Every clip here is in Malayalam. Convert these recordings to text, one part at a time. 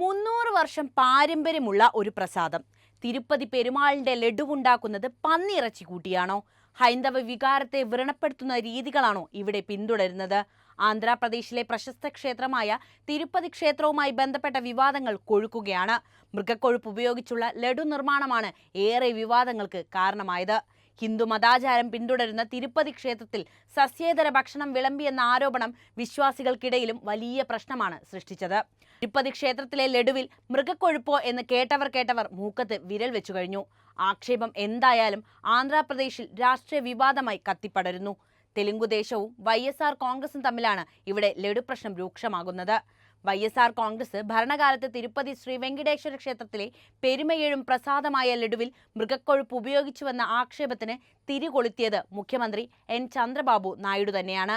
മുന്നൂറ് വർഷം പാരമ്പര്യമുള്ള ഒരു പ്രസാദം. തിരുപ്പതി പെരുമാളിന്റെ ലഡുവുണ്ടാക്കുന്നത് പന്നിയിറച്ചി കൂട്ടിയാണോ? ഹൈന്ദവ വികാരത്തെ വ്രണപ്പെടുത്തുന്ന രീതികളാണോ ഇവിടെ പിന്തുടരുന്നത്? ആന്ധ്രാപ്രദേശിലെ പ്രശസ്ത ക്ഷേത്രമായ തിരുപ്പതി ക്ഷേത്രവുമായി ബന്ധപ്പെട്ട വിവാദങ്ങൾ കൊഴുക്കുകയാണ്. മൃഗക്കൊഴുപ്പ് ഉപയോഗിച്ചുള്ള ലഡു നിർമ്മാണമാണ് ഏറെ വിവാദങ്ങൾക്ക് കാരണമായത്. ഹിന്ദു മതാചാരം പിന്തുടരുന്ന തിരുപ്പതി ക്ഷേത്രത്തിൽ സസ്യേതര ഭക്ഷണം വിളമ്പിയെന്ന ആരോപണം വിശ്വാസികൾക്കിടയിലും വലിയ പ്രശ്നമാണ് സൃഷ്ടിച്ചത്. തിരുപ്പതി ക്ഷേത്രത്തിലെ ലഡുവിൽ മൃഗക്കൊഴുപ്പോ എന്ന് കേട്ടവർ കേട്ടവർ മൂക്കത്ത് വിരൽ വെച്ചു കഴിഞ്ഞു. ആക്ഷേപം എന്തായാലും ആന്ധ്രാപ്രദേശിൽ രാഷ്ട്രീയ വിവാദമായി കത്തിപ്പടരുന്നു. തെലുങ്കുദേശവും വൈ എസ് ആർ കോൺഗ്രസും തമ്മിലാണ് ഇവിടെ ലഡു പ്രശ്നം രൂക്ഷമാകുന്നത്. വൈ എസ് ആർ കോൺഗ്രസ് ഭരണകാലത്ത് തിരുപ്പതി ശ്രീ വെങ്കടേശ്വര ക്ഷേത്രത്തിലെ പെരുമയേഴും പ്രസാദമായ ലഡുവിൽ മൃഗക്കൊഴുപ്പ് ഉപയോഗിച്ചുവെന്ന ആക്ഷേപത്തിന് തിരികൊളുത്തിയത് മുഖ്യമന്ത്രി എൻ ചന്ദ്രബാബു നായിഡു തന്നെയാണ്.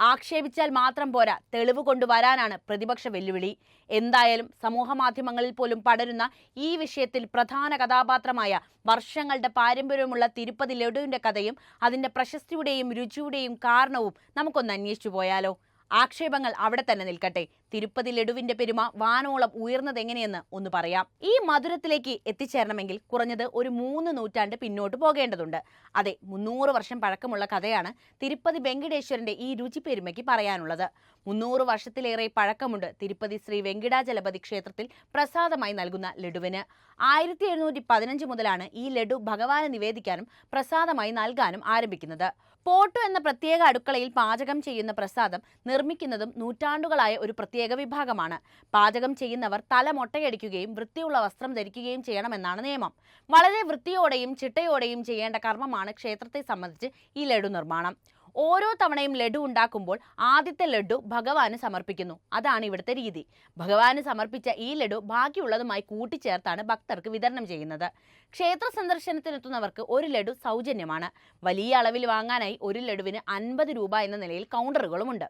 ആക്ഷേപിച്ചാൽ മാത്രം പോരാ തെളിവ് കൊണ്ടുവരാനാണ് പ്രതിപക്ഷ വെല്ലുവിളി. എന്തായാലും സമൂഹ മാധ്യമങ്ങളിൽ പോലും പടരുന്ന ഈ വിഷയത്തിൽ പ്രധാന കഥാപാത്രമായ വർഷങ്ങളുടെ പാരമ്പര്യമുള്ള തിരുപ്പതി ലഡുവിന്റെ കഥയും അതിന്റെ പ്രശസ്തിയുടെയും രുചിയുടെയും കാരണവും നമുക്കൊന്ന് അന്വേഷിച്ചു പോയാലോ? ആക്ഷേപങ്ങൾ അവിടെ തന്നെ നിൽക്കട്ടെ. തിരുപ്പതി ലഡുവിന്റെ പെരുമ വാനോളം ഉയർന്നതെങ്ങനെയെന്ന് ഒന്ന് പറയാം. ഈ മധുരത്തിലേക്ക് എത്തിച്ചേരണമെങ്കിൽ കുറഞ്ഞത് ഒരു മൂന്ന് നൂറ്റാണ്ട് പിന്നോട്ട് പോകേണ്ടതുണ്ട്. അതെ മുന്നൂറ് വർഷം പഴക്കമുള്ള കഥയാണ് തിരുപ്പതി വെങ്കടേശ്വരന്റെ ഈ രുചി പെരുമയ്ക്ക് പറയാനുള്ളത്. മുന്നൂറ് വർഷത്തിലേറെ പഴക്കമുണ്ട് തിരുപ്പതി ശ്രീ വെങ്കിടാചലപതി ക്ഷേത്രത്തിൽ പ്രസാദമായി നൽകുന്ന ലഡുവിന്. ആയിരത്തി എഴുന്നൂറ്റി പതിനഞ്ച് മുതലാണ് ഈ ലഡു ഭഗവാന് നിവേദിക്കാനും പ്രസാദമായി നൽകാനും ആരംഭിക്കുന്നത്. പോട്ടു എന്ന പ്രത്യേക അടുക്കളയിൽ പാചകം ചെയ്യുന്ന പ്രസാദം നിർമ്മിക്കുന്നതും നൂറ്റാണ്ടുകളായ ഒരു പ്രത്യേക വിഭാഗമാണ്. പാചകം ചെയ്യുന്നവർ തല മൊട്ടയടിക്കുകയും വൃത്തിയുള്ള വസ്ത്രം ധരിക്കുകയും ചെയ്യണമെന്നാണ് നിയമം. വളരെ വൃത്തിയോടെയും ചിട്ടയോടെയും ചെയ്യേണ്ട കർമ്മമാണ് ക്ഷേത്രത്തെ സംബന്ധിച്ച് ഈ ലഡു നിർമ്മാണം. ഓരോ തവണയും ലഡു ഉണ്ടാക്കുമ്പോൾ ആദ്യത്തെ ലഡു ഭഗവാന് സമർപ്പിക്കുന്നു. അതാണ് ഇവിടുത്തെ രീതി. ഭഗവാന് സമർപ്പിച്ച ഈ ലഡു ബാക്കിയുള്ളതുമായി കൂട്ടിച്ചേർത്താണ് ഭക്തർക്ക് വിതരണം ചെയ്യുന്നത്. ക്ഷേത്ര സന്ദർശനത്തിനെത്തുന്നവർക്ക് ഒരു ലഡു സൗജന്യമാണ്. വലിയ അളവിൽ വാങ്ങാനായി ഒരു ലഡുവിന് അൻപത് രൂപ എന്ന നിലയിൽ കൗണ്ടറുകളുമുണ്ട്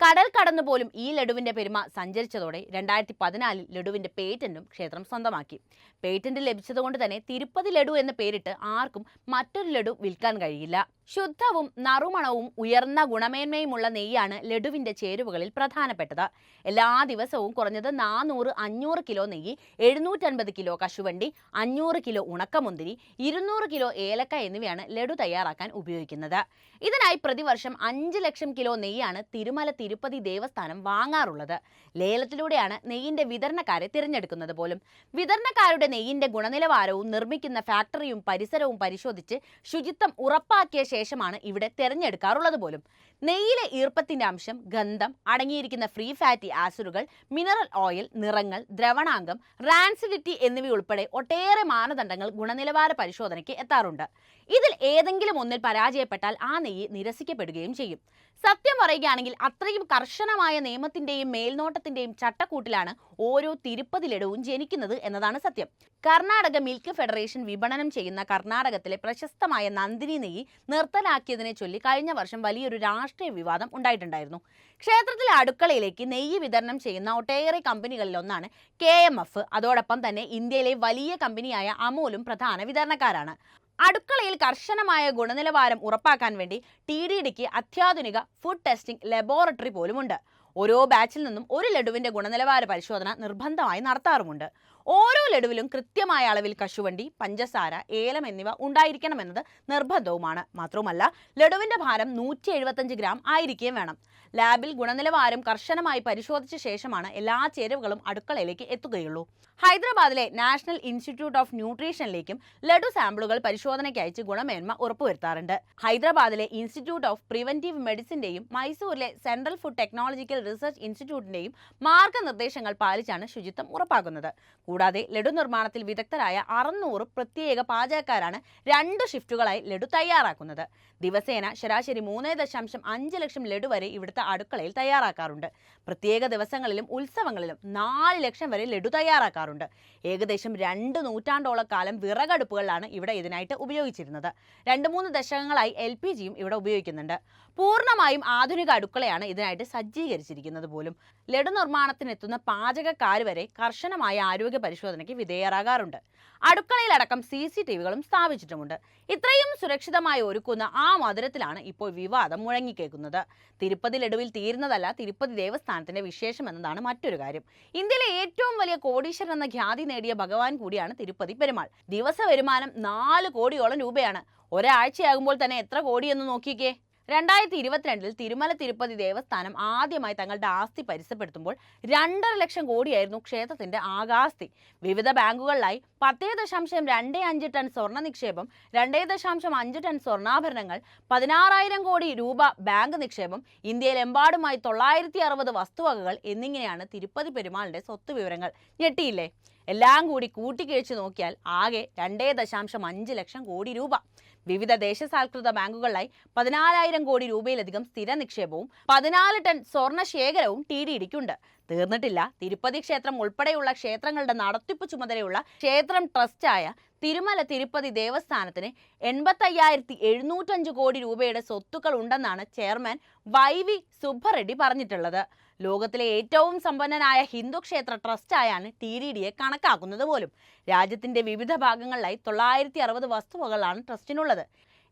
കടൽ കടന്നു പോലും ഈ ലഡുവിന്റെ പെരുമ സഞ്ചരിച്ചതോടെ രണ്ടായിരത്തി പതിനാലിൽ ലഡുവിന്റെ പേറ്റന്റും ക്ഷേത്രം സ്വന്തമാക്കി. പേറ്റന്റ് ലഭിച്ചതുകൊണ്ട് തന്നെ തിരുപ്പതി ലഡു എന്ന് പേരിട്ട് ആർക്കും മറ്റൊരു ലഡു വിൽക്കാൻ കഴിയില്ല. ശുദ്ധവും നറുമണവും ഉയർന്ന ഗുണമേന്മയുമുള്ള നെയ്യാണ് ലഡുവിന്റെ ചേരുവകളിൽ പ്രധാനപ്പെട്ടത്. എല്ലാ ദിവസവും കുറഞ്ഞത് നാനൂറ് അഞ്ഞൂറ് കിലോ നെയ്യ് എഴുന്നൂറ്റൻപത് കിലോ കശുവണ്ടി അഞ്ഞൂറ് കിലോ ഉണക്കമുന്തിരി ഇരുന്നൂറ് കിലോ ഏലക്ക എന്നിവയാണ് ലഡു തയ്യാറാക്കാൻ ഉപയോഗിക്കുന്നത്. ഇതിനായി പ്രതിവർഷം അഞ്ച് ലക്ഷം കിലോ നെയ്യാണ് തിരുമല തിരുപ്പതി ദേവസ്ഥാനം വാങ്ങാറുള്ളത്. ലേലത്തിലൂടെയാണ് നെയ്യിന്റെ വിതരണക്കാരെ തിരഞ്ഞെടുക്കുന്നത് പോലും. വിതരണക്കാരുടെ നെയ്യിന്റെ ഗുണനിലവാരവും നിർമ്മിക്കുന്ന ഫാക്ടറിയും പരിസരവും പരിശോധിച്ച് ശുചിത്വം ഉറപ്പാക്കിയ ശേഷമാണ് ഇവിടെ തിരഞ്ഞെടുക്കാറുള്ളത് പോലും. നെയ്യിലെ ഈർപ്പത്തിന്റെ അംശം ഗന്ധം അടങ്ങിയിരിക്കുന്ന ഫ്രീ ഫാറ്റി ആസിഡുകൾ മിനറൽ ഓയിൽ നിറങ്ങൾ ദ്രവണാംഗം റാൻസിഡിറ്റി എന്നിവയുൾപ്പെടെ ഒട്ടേറെ മാനദണ്ഡങ്ങൾ ഗുണനിലവാര പരിശോധനയ്ക്ക് എത്താറുണ്ട്. ഇതിൽ ഏതെങ്കിലും ഒന്നിൽ പരാജയപ്പെട്ടാൽ ആ നെയ്യ് നിരസിക്കപ്പെടുകയും ചെയ്യും. സത്യം പറയുകയാണെങ്കിൽ അത്രയും കർശനമായ നിയമത്തിന്റെയും മേൽനോട്ടത്തിന്റെയും ചട്ടക്കൂട്ടിലാണ് ഓരോ തിരുപ്പതിലിടവും ജനിക്കുന്നത് എന്നതാണ് സത്യം. കർണാടക മിൽക്ക് ഫെഡറേഷൻ വിപണനം ചെയ്യുന്ന കർണാടകത്തിലെ പ്രശസ്തമായ നന്ദിനി നെയ്യ് നിർത്തലാക്കിയതിനെ ചൊല്ലി കഴിഞ്ഞ വർഷം വലിയൊരു രാഷ്ട്രീയ വിവാദം ഉണ്ടായിട്ടുണ്ടായിരുന്നു. ക്ഷേത്രത്തിലെ അടുക്കളയിലേക്ക് നെയ്യ് വിതരണം ചെയ്യുന്ന ഒട്ടേറെ കമ്പനികളിലൊന്നാണ് കെ എം എഫ്. അതോടൊപ്പം തന്നെ ഇന്ത്യയിലെ വലിയ കമ്പനിയായ അമൂലും പ്രധാന വിതരണക്കാരാണ്. അടുക്കളയിൽ കർശനമായ ഗുണനിലവാരം ഉറപ്പാക്കാൻ വേണ്ടി ടി ഡി ഡിക്ക് അത്യാധുനിക ഫുഡ് ടെസ്റ്റിംഗ് ലബോറട്ടറി പോലുമുണ്ട്. ഓരോ ബാച്ചിൽ നിന്നും ഒരു ലഡുവിന്റെ ഗുണനിലവാര പരിശോധന നിർബന്ധമായി നടത്താറുമുണ്ട്. ഓരോ ലഡുവിലും കൃത്യമായ അളവിൽ കശുവണ്ടി പഞ്ചസാര ഏലം എന്നിവ ഉണ്ടായിരിക്കണമെന്നത് നിർബന്ധവുമാണ്. മാത്രവുമല്ല ലഡുവിന്റെ ഭാരം നൂറ്റി എഴുപത്തഞ്ച് ഗ്രാം ആയിരിക്കുകയും വേണം. ലാബിൽ ഗുണനിലവാരം കർശനമായി പരിശോധിച്ച ശേഷമാണ് എല്ലാ ചേരുവകളും അടുക്കളയിലേക്ക് എത്തുകയുള്ളൂ. ഹൈദരാബാദിലെ നാഷണൽ ഇൻസ്റ്റിറ്റ്യൂട്ട് ഓഫ് ന്യൂട്രീഷനിലേക്കും ലഡു സാമ്പിളുകൾ പരിശോധനയ്ക്ക് അയച്ച് ഗുണമേന്മ ഉറപ്പുവരുത്താറുണ്ട്. ഹൈദരാബാദിലെ ഇൻസ്റ്റിറ്റ്യൂട്ട് ഓഫ് പ്രിവന്റീവ് മെഡിസിന്റെയും മൈസൂരിലെ സെൻട്രൽ ഫുഡ് ടെക്നോളജിക്കൽ റിസർച്ച് ഇൻസ്റ്റിറ്റ്യൂട്ടിന്റെയും മാർഗനിർദ്ദേശങ്ങൾ പാലിച്ചാണ് ശുചിത്വം ഉറപ്പാക്കുന്നത്. കൂടാതെ ലഡു നിർമ്മാണത്തിൽ വിദഗ്ധരായ അറുന്നൂറ് പ്രത്യേക പാചകക്കാരാണ് രണ്ട് ഷിഫ്റ്റുകളായി ലഡു തയ്യാറാക്കുന്നത്. ദിവസേന ശരാശരി മൂന്ന് ദശാംശം അഞ്ച് ലക്ഷം ലഡു വരെ ഇവിടുത്തെ അടുക്കളയിൽ തയ്യാറാക്കാറുണ്ട്. പ്രത്യേക ദിവസങ്ങളിലും ഉത്സവങ്ങളിലും നാല് ലക്ഷം വരെ ലഡു തയ്യാറാക്കാറുണ്ട്. ഏകദേശം രണ്ട് നൂറ്റാണ്ടോളം കാലം വിറകടുപ്പുകളാണ് ഇവിടെ ഇതിനായിട്ട് ഉപയോഗിച്ചിരുന്നത്. രണ്ട് മൂന്ന് ദശകങ്ങളായി എൽ പി ജിയും ഇവിടെ ഉപയോഗിക്കുന്നുണ്ട്. പൂർണമായും ആധുനിക അടുക്കളയാണ് ഇതിനായിട്ട് സജ്ജീകരിച്ചിരിക്കുന്നത് പോലും. ലഡു നിർമ്മാണത്തിനെത്തുന്ന പാചകക്കാർ വരെ കർശനമായ ആരോഗ്യ പരിശോധനയ്ക്ക് വിധേയരാകാറുണ്ട്. അടുക്കളയിലടക്കം സി സി ടി വികളും സ്ഥാപിച്ചിട്ടുമുണ്ട്. ഇത്രയും സുരക്ഷിതമായി ഒരുക്കുന്ന ആ മധുരത്തിലാണ് ഇപ്പോൾ വിവാദം മുഴങ്ങിക്കേക്കുന്നത്. തിരുപ്പതി ലഡുവിൽ തീരുന്നതല്ല തിരുപ്പതി ദേവസ്ഥാനത്തിന്റെ വിശേഷം എന്നതാണ് മറ്റൊരു കാര്യം. ഇന്ത്യയിലെ ഏറ്റവും വലിയ കോടീശ്വരൻ എന്ന ഖ്യാതി നേടിയ ഭഗവാൻ കൂടിയാണ് തിരുപ്പതി പെരുമാൾ. ദിവസ വരുമാനം നാല് കോടിയോളം രൂപയാണ്. ഒരാഴ്ചയാകുമ്പോൾ തന്നെ എത്ര കോടിയെന്ന് നോക്കിക്കേ? രണ്ടായിരത്തി ഇരുപത്തിരണ്ടിൽ തിരുമല തിരുപ്പതി ദേവസ്ഥാനം ആദ്യമായി തങ്ങളുടെ ആസ്തി പരിസപ്പെടുത്തുമ്പോൾ രണ്ടര ലക്ഷം കോടിയായിരുന്നു ക്ഷേത്രത്തിന്റെ ആകാസ്തി. വിവിധ ബാങ്കുകളിലായി പത്തേ ദശാംശം രണ്ടേ അഞ്ച് ടൺ സ്വർണ നിക്ഷേപം രണ്ടേ ദശാംശം അഞ്ച് ടൺ സ്വർണാഭരണങ്ങൾ പതിനാറായിരം കോടി രൂപ ബാങ്ക് നിക്ഷേപം ഇന്ത്യയിലെമ്പാടുമായി തൊള്ളായിരത്തി അറുപത് വസ്തുവകകൾ എന്നിങ്ങനെയാണ് തിരുപ്പതി പെരുമാളിന്റെ സ്വത്ത് വിവരങ്ങൾ ഞെട്ടിയില്ലേ? എല്ലാം കൂടി കൂട്ടിക്കഴിച്ചു നോക്കിയാൽ ആകെ രണ്ടേ ദശാംശം അഞ്ച് ലക്ഷം കോടി രൂപ. വിവിധ ദേശസാൽകൃത ബാങ്കുകളിലായി പതിനാലായിരം കോടി രൂപയിലധികം സ്ഥിര നിക്ഷേപവും പതിനാല് ടൺ സ്വർണ ശേഖരവും ടി ഡി ഡിക്കുണ്ട് തീർന്നിട്ടില്ല. തിരുപ്പതി ക്ഷേത്രം ഉൾപ്പെടെയുള്ള ക്ഷേത്രങ്ങളുടെ നടത്തിപ്പ് ചുമതലയുള്ള ക്ഷേത്രം ട്രസ്റ്റായ തിരുമല തിരുപ്പതി ദേവസ്ഥാനത്തിന് എൺപത്തയ്യായിരത്തി എഴുന്നൂറ്റഞ്ച് കോടി രൂപയുടെ സ്വത്തുക്കൾ ഉണ്ടെന്നാണ് ചെയർമാൻ വൈ വി സുബ്ബറെഡ്ഡി പറഞ്ഞിട്ടുള്ളത്. ലോകത്തിലെ ഏറ്റവും സമ്പന്നനായ ഹിന്ദു ക്ഷേത്ര ട്രസ്റ്റായാണ് ടി ഡി ഡിയെ കണക്കാക്കുന്നത് പോലും. രാജ്യത്തിന്റെ വിവിധ ഭാഗങ്ങളിലായി തൊള്ളായിരത്തി അറുപത് വസ്തുവകളാണ് ട്രസ്റ്റിനുള്ളത്.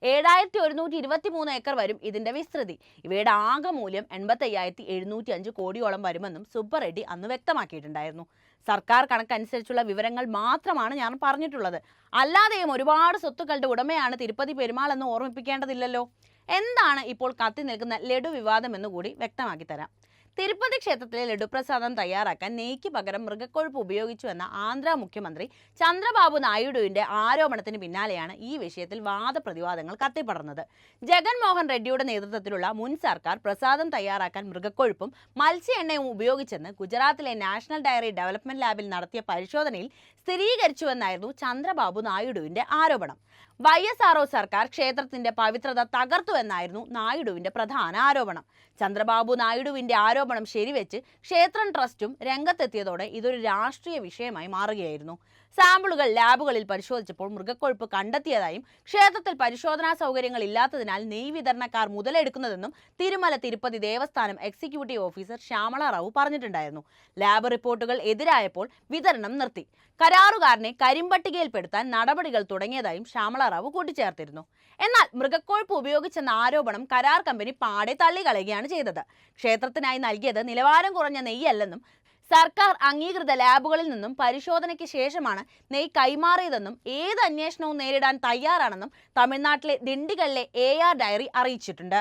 ഏഴായിരത്തി ഒരുന്നൂറ്റി ഇരുപത്തി മൂന്ന് ഏക്കർ വരും ഇതിന്റെ വിസ്തൃതി. ഇവയുടെ ആകെ മൂല്യം എൺപത്തയ്യായിരത്തി എഴുന്നൂറ്റി അഞ്ച് കോടിയോളം വരുമെന്നും സുബ്ബറെഡ്ഡി അന്ന് വ്യക്തമാക്കിയിട്ടുണ്ടായിരുന്നു. സർക്കാർ കണക്കനുസരിച്ചുള്ള വിവരങ്ങൾ മാത്രമാണ് ഞാൻ പറഞ്ഞിട്ടുള്ളത്. അല്ലാതെയും ഒരുപാട് സ്വത്തുക്കളുടെ ഉടമയാണ് തിരുപ്പതി പെരുമാൾ എന്ന് ഓർമ്മിപ്പിക്കേണ്ടതില്ലല്ലോ. എന്താണ് ഇപ്പോൾ കത്തി നിൽക്കുന്ന ലഡു വിവാദം എന്നുകൂടി വ്യക്തമാക്കി തരാം. തിരുപ്പതി ക്ഷേത്രത്തിലെ ലഡുപ്രസാദം തയ്യാറാക്കാൻ നെയ്ക്ക് പകരം മൃഗക്കൊഴുപ്പ് ഉപയോഗിച്ചു എന്ന ആന്ധ്ര മുഖ്യമന്ത്രി ചന്ദ്രബാബു നായിഡുവിന്റെ ആരോപണത്തിന് പിന്നാലെയാണ് ഈ വിഷയത്തിൽ വാദപ്രതിവാദങ്ങൾ കത്തിപ്പടർന്നത്. ജഗൻമോഹൻ റെഡ്ഡിയുടെ നേതൃത്വത്തിലുള്ള മുൻ സർക്കാർ പ്രസാദം തയ്യാറാക്കാൻ മൃഗക്കൊഴുപ്പും മത്സ്യ എണ്ണയും ഉപയോഗിച്ചെന്ന് ഗുജറാത്തിലെ നാഷണൽ ഡയറി ഡെവലപ്മെന്റ് ലാബിൽ നടത്തിയ പരിശോധനയിൽ സ്ഥിരീകരിച്ചുവെന്നായിരുന്നു ചന്ദ്രബാബു നായിഡുവിന്റെ ആരോപണം. വൈ എസ് ആർ സർക്കാർ ക്ഷേത്രത്തിന്റെ പവിത്രത തകർത്തു എന്നായിരുന്നു നായിഡുവിന്റെ പ്രധാന ആരോപണം. ചന്ദ്രബാബു നായിഡുവിന്റെ ആരോപണം ശരിവെച്ച് ക്ഷേത്രം ട്രസ്റ്റും രംഗത്തെത്തിയതോടെ ഇതൊരു രാഷ്ട്രീയ വിഷയമായി മാറുകയായിരുന്നു. സാമ്പിളുകൾ ലാബുകളിൽ പരിശോധിച്ചപ്പോൾ മൃഗക്കൊഴുപ്പ് കണ്ടെത്തിയതായും ക്ഷേത്രത്തിൽ പരിശോധനാ സൗകര്യങ്ങൾ ഇല്ലാത്തതിനാൽ നെയ് വിതരണക്കാർ മുതലെടുക്കുന്നതെന്നും തിരുമല തിരുപ്പതി ദേവസ്ഥാനം എക്സിക്യൂട്ടീവ് ഓഫീസർ ശ്യാമള റാവു പറഞ്ഞിട്ടുണ്ടായിരുന്നു. ലാബ് റിപ്പോർട്ടുകൾ എതിരായപ്പോൾ വിതരണം നിർത്തി. കരാറുകാരനെ കരിമ്പട്ടികയിൽപ്പെടുത്താൻ നടപടികൾ തുടങ്ങിയതായും ശ്യാമള റാവു കൂട്ടിച്ചേർത്തിരുന്നു. എന്നാൽ മൃഗക്കൊഴുപ്പ് ഉപയോഗിച്ചെന്ന ആരോപണം കരാർ കമ്പനി പാടെ തള്ളിക്കളയുകയാണ് ചെയ്തത്. ക്ഷേത്രത്തിനായി നൽകിയത് നിലവാരം കുറഞ്ഞ നെയ്യല്ലെന്നും സർക്കാർ അംഗീകൃത ലാബുകളിൽ നിന്നും പരിശോധനയ്ക്ക് ശേഷമാണ് നെയ് കൈമാറിയതെന്നും ഏത് അന്വേഷണവും നേരിടാൻ തയ്യാറാണെന്നും തമിഴ്നാട്ടിലെ ദിണ്ടിഗലിലെ എ ആർ ഡയറി അറിയിച്ചിട്ടുണ്ട്.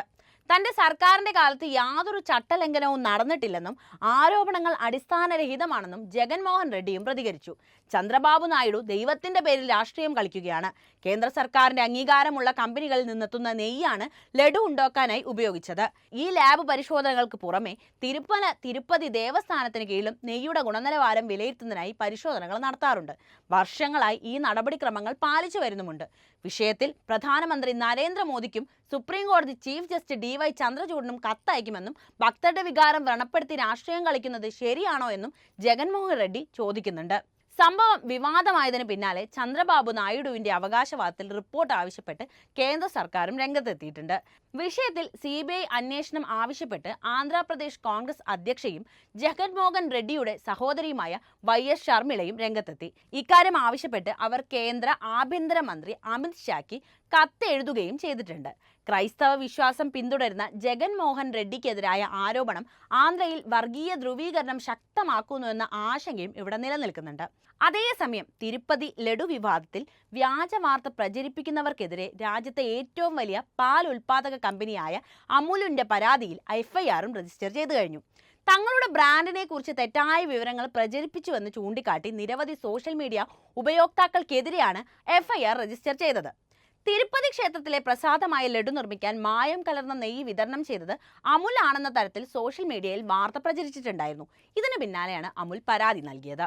തന്റെ സർക്കാരിന്റെ കാലത്ത് യാതൊരു ചട്ടലംഘനവും നടന്നിട്ടില്ലെന്നും ആരോപണങ്ങൾ അടിസ്ഥാനരഹിതമാണെന്നും ജഗൻമോഹൻ റെഡ്ഡിയും പ്രതികരിച്ചു. ചന്ദ്രബാബു നായിഡു ദൈവത്തിന്റെ പേരിൽ രാഷ്ട്രീയം കളിക്കുകയാണ്. കേന്ദ്ര സർക്കാരിന്റെ അംഗീകാരമുള്ള കമ്പനികളിൽ നിന്നെത്തുന്ന നെയ്യാണ് ലഡു ഉണ്ടാക്കാനായി ഉപയോഗിച്ചത്. ഈ ലാബ് പരിശോധനകൾക്ക് പുറമെ തിരുപ്പന തിരുപ്പതി ദേവസ്ഥാനത്തിന് കീഴിലും നെയ്യുടെ ഗുണനിലവാരം വിലയിരുത്തുന്നതിനായി പരിശോധനകൾ നടത്താറുണ്ട്. വർഷങ്ങളായി ഈ നടപടിക്രമങ്ങൾ പാലിച്ചു വരുന്നുമുണ്ട്. വിഷയത്തിൽ പ്രധാനമന്ത്രി നരേന്ദ്രമോദിക്കും സുപ്രീം കോടതി ചീഫ് ജസ്റ്റിസ് ഡി വൈ ചന്ദ്രചൂഡിനും കത്തയക്കുമെന്നും ഭക്തരുടെ വികാരം വ്രണപ്പെടുത്തി രാഷ്ട്രീയം കളിക്കുന്നത് ശരിയാണോ എന്നും ജഗൻമോഹൻ റെഡ്ഡി ചോദിക്കുന്നുണ്ട്. സംഭവം വിവാദമായതിന് പിന്നാലെ ചന്ദ്രബാബു നായിഡുവിന്റെ അവകാശവാദത്തിൽ റിപ്പോർട്ട് ആവശ്യപ്പെട്ട് കേന്ദ്ര സർക്കാരും രംഗത്തെത്തിയിട്ടുണ്ട്. വിഷയത്തിൽ സി ബി ഐ അന്വേഷണം ആവശ്യപ്പെട്ട് ആന്ധ്രാപ്രദേശ് കോൺഗ്രസ് അധ്യക്ഷയും ജഗൻമോഹൻ റെഡ്ഡിയുടെ സഹോദരിയുമായ വൈ എസ് ശർമിളയും രംഗത്തെത്തി. ഇക്കാര്യം ആവശ്യപ്പെട്ട് അവർ കേന്ദ്ര ആഭ്യന്തരമന്ത്രി അമിത് ഷായ്ക്ക് കത്തെഴുതുകയും ചെയ്തിട്ടുണ്ട്. ക്രൈസ്തവ വിശ്വാസം പിന്തുടരുന്ന ജഗൻമോഹൻ റെഡ്ഡിക്കെതിരായ ആരോപണം ആന്ധ്രയിൽ വർഗീയ ധ്രുവീകരണം ശക്തമാക്കുന്നുവെന്ന ആശങ്കയും ഇവിടെ നിലനിൽക്കുന്നുണ്ട്. അതേസമയം തിരുപ്പതി ലഡു വിവാദത്തിൽ വ്യാജ വാർത്ത പ്രചരിപ്പിക്കുന്നവർക്കെതിരെ രാജ്യത്തെ ഏറ്റവും വലിയ പാൽ ഉൽപാദക കമ്പനിയായ അമുലിന്റെ പരാതിയിൽ എഫ്ഐആറും രജിസ്റ്റർ ചെയ്തു കഴിഞ്ഞു. തങ്ങളുടെ ബ്രാൻഡിനെ കുറിച്ച് തെറ്റായ വിവരങ്ങൾ പ്രചരിപ്പിച്ചുവെന്ന് ചൂണ്ടിക്കാട്ടി നിരവധി സോഷ്യൽ മീഡിയ ഉപയോക്താക്കൾക്കെതിരെയാണ് എഫ്ഐആർ രജിസ്റ്റർ ചെയ്തത്. തിരുപ്പതി ക്ഷേത്രത്തിലെ പ്രസാദമായ ലഡു നിർമ്മിക്കാൻ മായം കലർന്ന നെയ്യ് വിതരണം ചെയ്തത് അമുൽ ആണെന്ന തരത്തിൽ സോഷ്യൽ മീഡിയയിൽ വാർത്ത പ്രചരിച്ചിട്ടുണ്ടായിരുന്നു. ഇതിന് പിന്നാലെയാണ് അമുൽ പരാതി നൽകിയത്.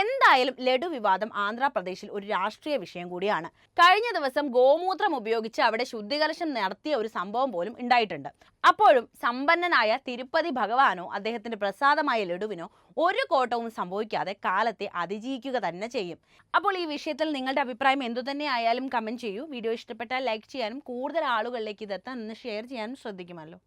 എന്തായാലും ലഡു വിവാദം ആന്ധ്രാപ്രദേശിൽ ഒരു രാഷ്ട്രീയ വിഷയം കൂടിയാണ്. കഴിഞ്ഞ ദിവസം ഗോമൂത്രം ഉപയോഗിച്ച് അവിടെ ശുദ്ധികലശം നടത്തിയ ഒരു സംഭവം പോലും ഉണ്ടായിട്ടുണ്ട്. അപ്പോഴും സമ്പന്നനായ തിരുപ്പതി ഭഗവാനോ അദ്ദേഹത്തിന്റെ പ്രസാദമായ ലഡുവിനോ ഒരു കോട്ടവും സംഭവിക്കാതെ കാലത്തെ അതിജീവിക്കുക തന്നെ ചെയ്യും. അപ്പോൾ ഈ വിഷയത്തിൽ നിങ്ങളുടെ അഭിപ്രായം എന്തു തന്നെ ആയാലും കമന്റ് ചെയ്യൂ. വീഡിയോ ഇഷ്ടപ്പെട്ടാൽ ലൈക്ക് ചെയ്യാനും കൂടുതൽ ആളുകളിലേക്ക് ഇതെത്താൻ ഷെയർ ചെയ്യാനും ശ്രദ്ധിക്കുമല്ലോ.